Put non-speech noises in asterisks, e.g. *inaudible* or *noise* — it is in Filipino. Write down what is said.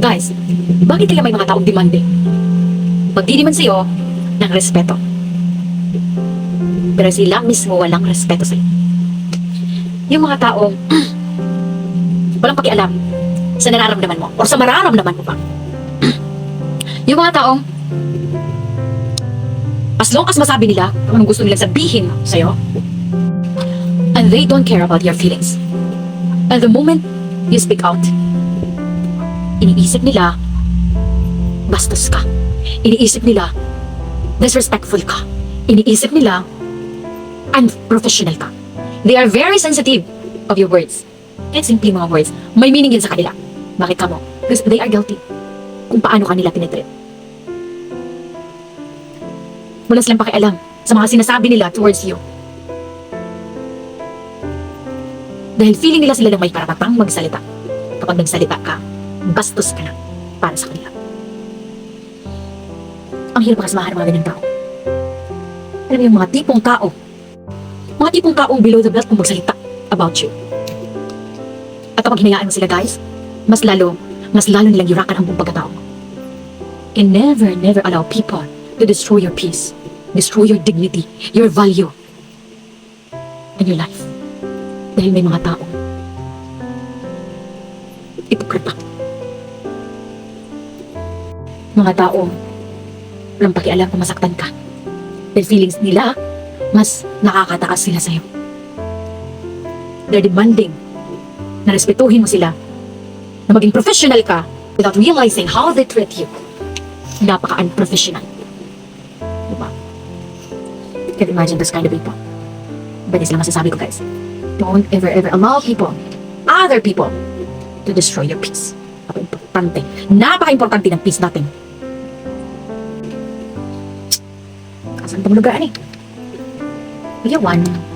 Guys, bakit kaya may mga taong demanding? Magdidiman sa'yo ng respeto. Pero sila mismo walang respeto sa'yo. Yung mga taong *clears throat* walang pakialam sa nararamdaman mo o sa mararamdaman mo pa. *clears throat* yung mga taong as long as masabi nila kung anong gusto nilang sabihin sa'yo, and they don't care about your feelings. And the moment you speak out, iniisip nila, bastos ka. Iniisip nila, disrespectful ka. Iniisip nila, unprofessional ka. They are very sensitive of your words. Kahit simple mga words, may meaning yun sa kanila. Bakit ka mo? Because they are guilty kung paano kanila tinitreat. Wala silang pakialam sa mga sinasabi nila towards you. Dahil feeling nila sila lang may karapatang magsalita. Kapag nagsalita ka, bastos ka na para sa kanila. Ang hirap makasamahan ng mga ganyan tao. Alam mo yung mga tipong tao, mga tipong taong below the belt kung magsalita about you. At kapag hinayaan mo sila guys, mas lalo, mas lalo nilang yurakan ang buong pagkatao mo. And never, never allow people to destroy your peace, destroy your dignity, your value, and your life. Dahil may mga tao. Ipokrita. Mga tao, walang pakialam kung masaktan ka. Dahil feelings nila, mas nakakataas sila sa'yo. They're demanding na respetuhin mo sila, na maging professional ka without realizing how they treat you. Napaka-unprofessional. Diba? Can you imagine this kind of people? But is lang masasabi ko guys. Don't ever ever allow people, other people, to destroy your peace. Napaka-importante. Napaka-importante ng peace natin. Kasan tumulogaan eh? Yawan.